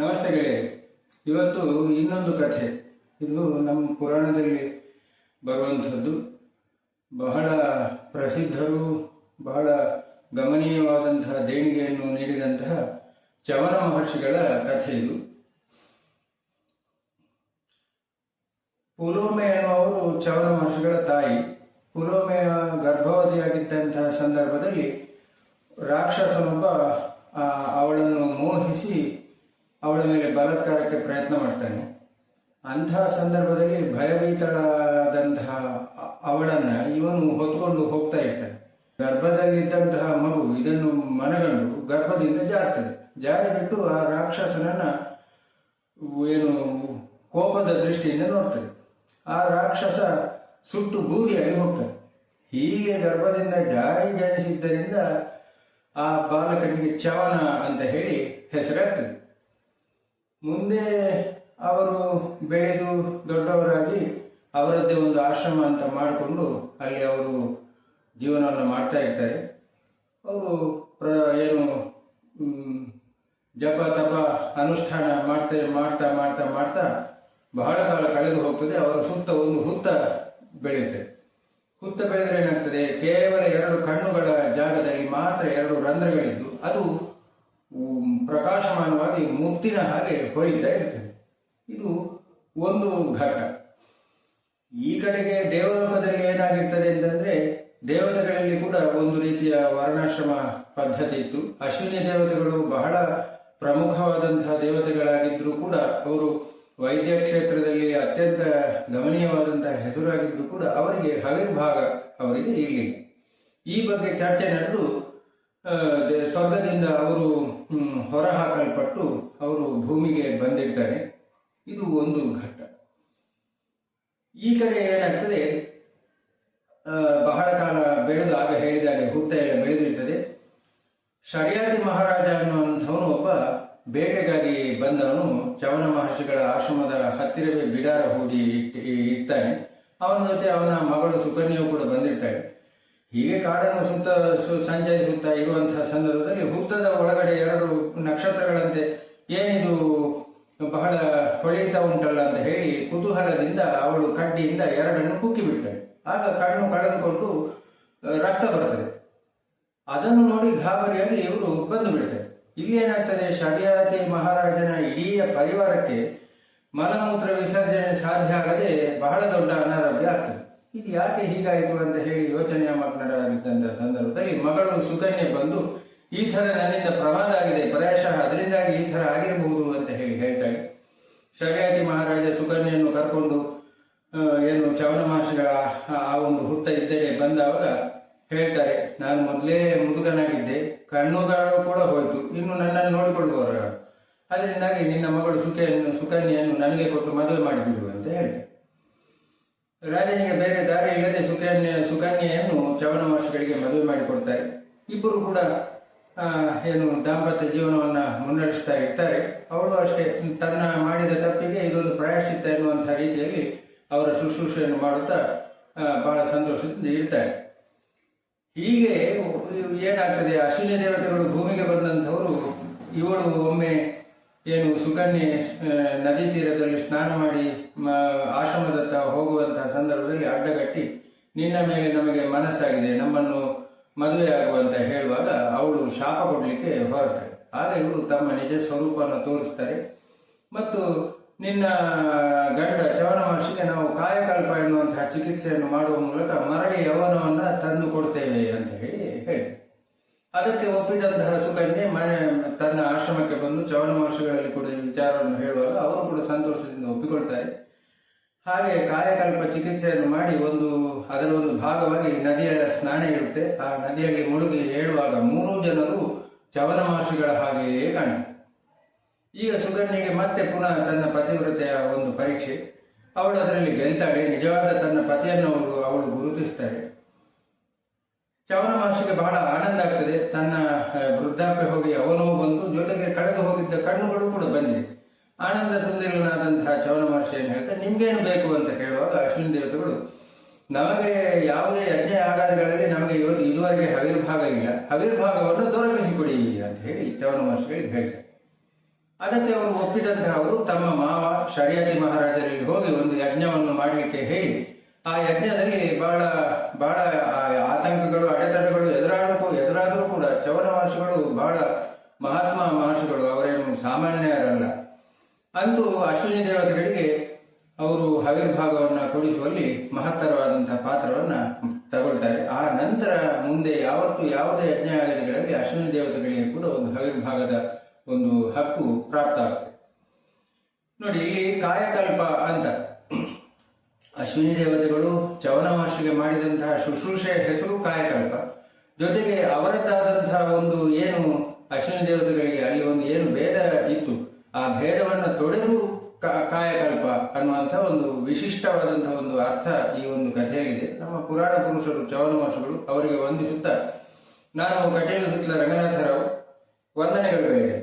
ನಮಸ್ತೆ ಗೆಳೆಯರೆ ಇವತ್ತು ಇನ್ನೊಂದು ಕಥೆ. ಇದು ನಮ್ಮ ಪುರಾಣದಲ್ಲಿ ಬರುವಂಥದ್ದು. ಬಹಳ ಪ್ರಸಿದ್ಧರು, ಬಹಳ ಗಮನೀಯವಾದಂತಹ ದೇಣಿಗೆಯನ್ನು ನೀಡಿದಂತಹ ಚವನ ಮಹರ್ಷಿಗಳ ಕಥೆ ಇದು. ಪುಲೋಮೆ ಎನ್ನುವರು ಚವನ ಮಹರ್ಷಿಗಳ ತಾಯಿ. ಪುಲೋಮೆ ಗರ್ಭವತಿಯಾಗಿದ್ದಂತಹ ಸಂದರ್ಭದಲ್ಲಿ ರಾಕ್ಷಸನೊಬ್ಬ ಅವಳನ್ನು ಮೋಹಿಸಿ ಅವಳ ಮೇಲೆ ಬಲಾತ್ಕಾರಕ್ಕೆ ಪ್ರಯತ್ನ ಮಾಡ್ತಾನೆ. ಅಂತಹ ಸಂದರ್ಭದಲ್ಲಿ ಭಯಭೀತಳಾದಂತಹ ಅವಳನ್ನ ಇವನು ಹೊತ್ಕೊಂಡು ಹೋಗ್ತಾ ಇರ್ತಾನೆ. ಗರ್ಭದಲ್ಲಿದ್ದಂತಹ ಮಗು ಇದನ್ನು ಮನಗಂಡು ಗರ್ಭದಿಂದ ಜಾರ್ತದೆ. ಜಾರಿ ಬಿಟ್ಟು ಆ ರಾಕ್ಷಸನನ್ನ ಏನು ಕೋಪದ ದೃಷ್ಟಿಯಿಂದ ನೋಡ್ತದೆ. ಆ ರಾಕ್ಷಸ ಸುಟ್ಟು ಬೂದಿಯಾಗಿ ಹೋಗ್ತಾನೆ. ಹೀಗೆ ಗರ್ಭದಿಂದ ಜಾರಿ ಜನಿಸಿದ್ದರಿಂದ ಆ ಬಾಲಕನಿಗೆ ಚವನ ಅಂತ ಹೇಳಿ ಹೆಸರಾಗ್ತದೆ. ಮುಂದೆ ಅವರು ಬೆಳೆದು ದೊಡ್ಡವರಾಗಿ ಅವರದ್ದೇ ಒಂದು ಆಶ್ರಮ ಅಂತ ಮಾಡಿಕೊಂಡು ಅಲ್ಲಿ ಅವರು ಜೀವನವನ್ನು ಮಾಡ್ತಾ ಇರ್ತಾರೆ. ಅವರು ಪ್ರ, ಏನು ಜಪ ತಪ ಅನುಷ್ಠಾನ ಮಾಡ್ತಾ ಮಾಡ್ತಾ ಮಾಡ್ತಾ ಮಾಡ್ತಾ ಬಹಳ ಕಾಲ ಕಳೆದು ಹೋಗ್ತದೆ. ಅವರ ಸುತ್ತ ಒಂದು ಹುತ್ತ ಬೆಳೆಯುತ್ತೆ. ಹುತ್ತ ಬೆಳೆದ್ರೆ ಏನಾಗ್ತದೆ? ಕೇವಲ ಎರಡು ಕಣ್ಣುಗಳ ಜಾಗದಲ್ಲಿ ಮಾತ್ರ ಎರಡು ರಂಧ್ರಗಳಿದ್ದು, ಅದು ಪ್ರಕಾಶಮಾನವಾಗಿ ಮುತ್ತಿನ ಹಾಗೆ ಹೊಳಿತಾ ಇರ್ತದೆ. ಇದು ಒಂದು ಘಟ್ಟ. ಈ ಕಡೆಗೆ ದೇವಲೋಕದಲ್ಲಿ ಏನಾಗಿರ್ತದೆ ಅಂತಂದ್ರೆ ದೇವತೆಗಳಲ್ಲಿ ಕೂಡ ಒಂದು ರೀತಿಯ ವರ್ಣಾಶ್ರಮ ಪದ್ಧತಿ ಇತ್ತು. ಅಶ್ವಿನಿ ದೇವತೆಗಳು ಬಹಳ ಪ್ರಮುಖವಾದಂತಹ ದೇವತೆಗಳಾಗಿದ್ರೂ ಕೂಡ ಅವರು ವೈದ್ಯ ಕ್ಷೇತ್ರದಲ್ಲಿ ಅತ್ಯಂತ ಗಮನೀಯವಾದಂತಹ ಹೆಸರಾಗಿದ್ರು ಕೂಡ ಅವರಿಗೆ ಹವಿರ್ಭಾಗ ಅವರಿಗೆ ಇರಲಿಲ್ಲ. ಈ ಬಗ್ಗೆ ಚರ್ಚೆ ನಡೆದು ಸ್ವರ್ಗದಿಂದ ಅವರು ಹೊರಹಾಕಲ್ಪಟ್ಟು ಅವರು ಭೂಮಿಗೆ ಬಂದಿರ್ತಾರೆ. ಇದು ಒಂದು ಘಟ್ಟ. ಈ ಕಡೆ ಏನಾಗ್ತದೆ ಬಹಳ ಕಾಲ ಬೆಳೆದು, ಆಗ ಹೇಳಿದಾಗ ಹುತ್ತ ಎಲ್ಲ ಬೆಳೆದಿರ್ತದೆ. ಶರಿಯಾತಿ ಮಹಾರಾಜ ಅನ್ನುವಂಥವನು ಒಬ್ಬ ಬೇಟೆಗಾಗಿ ಬಂದವನು. ಚವನ ಮಹರ್ಷಿಗಳ ಆಶ್ರಮದ ಹತ್ತಿರವೇ ಬಿಡಾರ ಹೂಡಿ ಇಟ್- ಇರ್ತಾನೆ ಅವನ ಜೊತೆ ಅವನ ಮಗಳು ಸುಕನ್ಯವು ಕೂಡ ಬಂದಿರ್ತಾಳೆ. ಹೀಗೆ ಕಾಡನ್ನು ಸುತ್ತ ಸಂಚರಿಸುತ್ತಾ ಇರುವಂತಹ ಸಂದರ್ಭದಲ್ಲಿ ಹುತ್ತದ ಒಳಗಡೆ ಎರಡು ನಕ್ಷತ್ರಗಳಂತೆ ಏನಿದು ಬಹಳ ಹೊಳೆಯುತ್ತಾ ಉಂಟಲ್ಲ ಅಂತ ಹೇಳಿ ಕುತೂಹಲದಿಂದ ಅವಳು ಕಡ್ಡಿಯಿಂದ ಎರಡನ್ನು ಕುಕ್ಕಿ ಬಿಡ್ತಾಳೆ. ಆಗ ಕಣ್ಣು ಕಳೆದುಕೊಂಡು ರಕ್ತ ಬರ್ತದೆ. ಅದನ್ನು ನೋಡಿ ಗಾಬರಿಯಾಗಿ ಇವರು ಬಂದು ಬಿಡ್ತಾರೆ. ಇಲ್ಲಿ ಏನಾಗ್ತದೆ ಶರಿಯಾತಿ ಮಹಾರಾಜನ ಇಡೀ ಪರಿವಾರಕ್ಕೆ ಮಲಮೂತ್ರ ವಿಸರ್ಜನೆ ಸಾಧ್ಯ ಆಗದೆ ಬಹಳ ದೊಡ್ಡ ಅನಾರೋಗ್ಯ ಆಗ್ತದೆ. ಇದು ಯಾಕೆ ಹೀಗಾಯಿತು ಅಂತ ಹೇಳಿ ಯೋಚನೆ ಮಗ್ನರಾಗಿದ್ದಂತಹ ಸಂದರ್ಭದಲ್ಲಿ ಮಗಳು ಸುಕನ್ಯೆ ಬಂದು, ಈ ಥರ ನನ್ನಿಂದ ಪ್ರಮಾದ ಆಗಿದೆ ಪ್ರಾಯಶಃ ಅದರಿಂದಾಗಿ ಈ ಥರ ಆಗಿರಬಹುದು ಅಂತ ಹೇಳಿ ಹೇಳ್ತಾಳೆ ಶರಿಯಾತಿ ಮಹಾರಾಜ ಸುಕನ್ಯೆಯನ್ನು ಕರ್ಕೊಂಡು ಏನು ಚವನ ಮಹರ್ಷಿಗಳ ಆ- ಒಂದು ಹುತ್ತ ಇದ್ದರೆ ಬಂದವಾಗ ಹೇಳ್ತಾರೆ, ನಾನು ಮೊದಲೇ ಮುದುಕನಾಗಿದ್ದೆ ಕಣ್ಣುಗಳು ಕೂಡ ಹೋಯ್ತು, ಇನ್ನು ನನ್ನನ್ನು ನೋಡಿಕೊಳ್ಳುವವರು? ಅದರಿಂದಾಗಿ ನಿನ್ನ ಮಗಳು ಸುಖೆಯನ್ನು ಸುಕನ್ಯೆಯನ್ನು ನನಗೆ ಕೊಟ್ಟು ಮದುವೆ ಮಾಡಿಬಿಡು ಅಂತ ಹೇಳ್ತಾರೆ ರಾಜನಿಗೆ ಬೇರೆ ದಾರಿ ಇಲ್ಲದೆ ಸುಕನ್ಯೆ, ಸುಕನ್ಯೆಯನ್ನು ಚವನ ಮಹರ್ಷಿಗಳಿಗೆ ಮದುವೆ ಮಾಡಿಕೊಡ್ತಾರೆ. ಇಬ್ಬರು ಕೂಡ ಏನು ದಾಂಪತ್ಯ ಜೀವನವನ್ನು ಮುನ್ನಡೆಸ್ತಾ ಇರ್ತಾರೆ. ಅವಳು ಅಷ್ಟೇ, ತನ್ನ ಮಾಡಿದ ತಪ್ಪಿಗೆ ಇದೊಂದು ಪ್ರಾಯಶ್ಚಿತ್ತ ಎನ್ನುವಂಥ ರೀತಿಯಲ್ಲಿ ಅವರ ಶುಶ್ರೂಷೆಯನ್ನು ಮಾಡುತ್ತಾ ಬಹಳ ಸಂತೋಷದಿಂದ ಇರ್ತಾರೆ. ಹೀಗೆ ಏನಾಗ್ತದೆ, ಅಶ್ವಿನಿ ದೇವತೆಗಳು ಭೂಮಿಗೆ ಬಂದಂಥವರು, ಇವಳು ಒಮ್ಮೆ ಏನು ಸುಕನ್ಯೆ ನದಿ ತೀರದಲ್ಲಿ ಸ್ನಾನ ಮಾಡಿ ಆಶ್ರಮದತ್ತ ಹೋಗುವಂತಹ ಸಂದರ್ಭದಲ್ಲಿ ಅಡ್ಡಗಟ್ಟಿ, ನಿನ್ನ ಮೇಲೆ ನಮಗೆ ಮನಸ್ಸಾಗಿದೆ, ನಮ್ಮನ್ನು ಮದುವೆಯಾಗುವಂತ ಹೇಳುವಾಗ ಅವಳು ಶಾಪ ಕೊಡಲಿಕ್ಕೆ ಹೊರಡ್ತಾರೆ ಆದರೆ ಇವರು ತಮ್ಮ ನಿಜ ಸ್ವರೂಪವನ್ನು ತೋರಿಸ್ತಾರೆ. ಮತ್ತು ನಿನ್ನ ಗಂಡ ಚವನ ಮಹರ್ಷಿಗೆ ನಾವು ಕಾಯಕಲ್ಪ ಎನ್ನುವಂತಹ ಚಿಕಿತ್ಸೆಯನ್ನು ಮಾಡುವ ಮೂಲಕ ಮರಳಿ ಯವನವನ್ನು ತಂದು ಕೊಡ್ತೇವೆ ಅಂತ ಹೇಳಿ ಅದಕ್ಕೆ ಒಪ್ಪಿದಂತಹ ಸುಕನ್ಯೆ ಮನೆ, ತನ್ನ ಆಶ್ರಮಕ್ಕೆ ಬಂದು ಚವನ ಮಹರ್ಷಿಗಳಲ್ಲಿ ಕೂಡ ವಿಚಾರವನ್ನು ಹೇಳುವಾಗ ಅವರು ಕೂಡ ಸಂತೋಷದಿಂದ ಒಪ್ಪಿಕೊಳ್ತಾರೆ. ಹಾಗೆ ಕಾಯಕಲ್ಪ ಚಿಕಿತ್ಸೆಯನ್ನು ಮಾಡಿ ಒಂದು, ಅದರ ಒಂದು ಭಾಗವಾಗಿ ನದಿಯ ಸ್ನಾನ ಇರುತ್ತೆ. ಆ ನದಿಯಲ್ಲಿ ಮುಳುಗಿ ಹೇಳುವಾಗ ಮೂರು ಜನರು ಚವನ ಮಹರ್ಷಿಗಳ ಹಾಗೆಯೇ ಕಾಣ್ತಾರೆ. ಈಗ ಸುಕನ್ಯೆಗೆ ಮತ್ತೆ ಪುನಃ ತನ್ನ ಪತಿವ್ರತೆಯ ಒಂದು ಪರೀಕ್ಷೆ. ಅವಳು ಅದರಲ್ಲಿ ಗೆಲ್ತಾಳೆ. ನಿಜವಾದ ತನ್ನ ಪತಿಯನ್ನು ಅವಳು ಅವಳು ಗುರುತಿಸ್ತಾರೆ. ಚವನ ಮಹರ್ಷಿಗೆ ಬಹಳ ಆನಂದ ಆಗ್ತದೆ. ತನ್ನ ವೃದ್ಧಾಪ್ಯ ಹೋಗಿ ಅವನು ಬಂದು ಜೊತೆಗೆ ಕಳೆದು ಹೋಗಿದ್ದ ಕಣ್ಣುಗಳು ಕೂಡ ಬಂದಿದೆ ಆನಂದ ತುಂದಿರನಾದಂತಹ ಚವನ ಮಹರ್ಷಿ ಏನು ಹೇಳ್ತಾರೆ, ನಿಮ್ಗೇನು ಬೇಕು? ಅಂತ ಕೇಳುವಾಗ ಅಶ್ವಿನಿ ದೇವತೆಗಳು, ನಮಗೆ ಯಾವುದೇ ಯಜ್ಞ ಆಗಾದಿಗಳಲ್ಲಿ ನಮಗೆ ಇವತ್ತು ಇದುವರೆಗೆ ಹವಿರ್ಭಾಗ ಇಲ್ಲ. ಹವಿರ್ಭಾಗವನ್ನು ದೊರಕಿಸಿಕೊಡಿ ಅಂತ ಹೇಳಿ ಚವನ ಮಹರ್ಷಿಗಳಿಗೆ ಹೇಳ್ತಾರೆ. ಅದಕ್ಕೆ ಅವರು ಒಪ್ಪಿದಂತಹ ಅವರು, ತಮ್ಮ ಮಾವ ಶರಿಯಾತಿ ಮಹಾರಾಜರಲ್ಲಿ ಹೋಗಿ ಒಂದು ಯಜ್ಞವನ್ನು ಮಾಡಲಿಕ್ಕೆ ಹೇಳಿ ಆ ಯಜ್ಞದಲ್ಲಿ ಬಹಳ ಬಹಳ ಆತಂಕಗಳು, ಅಡೆತಡೆಗಳು ಎದುರಾಡಕ್ಕೂ ಎದುರಾದರೂ ಕೂಡ ಚವನ ಮಹರ್ಷಿಗಳು ಬಹಳ ಮಹಾತ್ಮ ಮಹರ್ಷಿಗಳು, ಅವರೇನು ಸಾಮಾನ್ಯರಲ್ಲ. ಅಂತೂ ಅಶ್ವಿನಿ ದೇವತೆಗಳಿಗೆ ಅವರು ಹವಿರ್ಭಾಗವನ್ನು ಕೊಡಿಸುವಲ್ಲಿ ಮಹತ್ತರವಾದಂತಹ ಪಾತ್ರವನ್ನ ತಗೊಳ್ತಾರೆ. ಆ ನಂತರ ಮುಂದೆ ಯಾವತ್ತು ಯಾವುದೇ ಯಜ್ಞ ಆಗಿದೆಗಳಲ್ಲಿ ಅಶ್ವಿನಿ ದೇವತೆಗಳಿಗೆ ಕೂಡ ಒಂದು ಹವಿರ್ಭಾಗದ ಒಂದು ಹಕ್ಕು ಪ್ರಾಪ್ತ ಆಗ್ತದೆ ನೋಡಿ ಕಾಯಕಲ್ಪ ಅಂತ. ಅಶ್ವಿನಿ ದೇವತೆಗಳು ಚವನ ಮಹರ್ಷಿಗೆ ಮಾಡಿದಂತಹ ಶುಶ್ರೂಷೆಯ ಹೆಸರು ಕಾಯಕಲ್ಪ. ಜೊತೆಗೆ ಅವರದ್ದಾದಂತಹ ಒಂದು ಏನು ಅಶ್ವಿನಿ ದೇವತೆಗಳಿಗೆ ಅಲ್ಲಿ ಒಂದು ಏನು ಭೇದ ಇತ್ತು, ಆ ಭೇದವನ್ನು ತೊಡೆದು ಕಾಯಕಲ್ಪ ಅನ್ನುವಂಥ ಒಂದು ವಿಶಿಷ್ಟವಾದಂತಹ ಒಂದು ಅರ್ಥ ಈ ಒಂದು ಕಥೆಯಾಗಿದೆ. ನಮ್ಮ ಪುರಾಣ ಪುರುಷರು ಚವನ ಮಹರ್ಷಿಗಳು ಅವರಿಗೆ ವಂದಿಸುತ್ತಾ ನಾನು ಕಟೇಲು ಸುತ್ತಲ ರಂಗನಾಥರಾವ್, ವಂದನೆಗಳು ಹೇಳಿದೆ.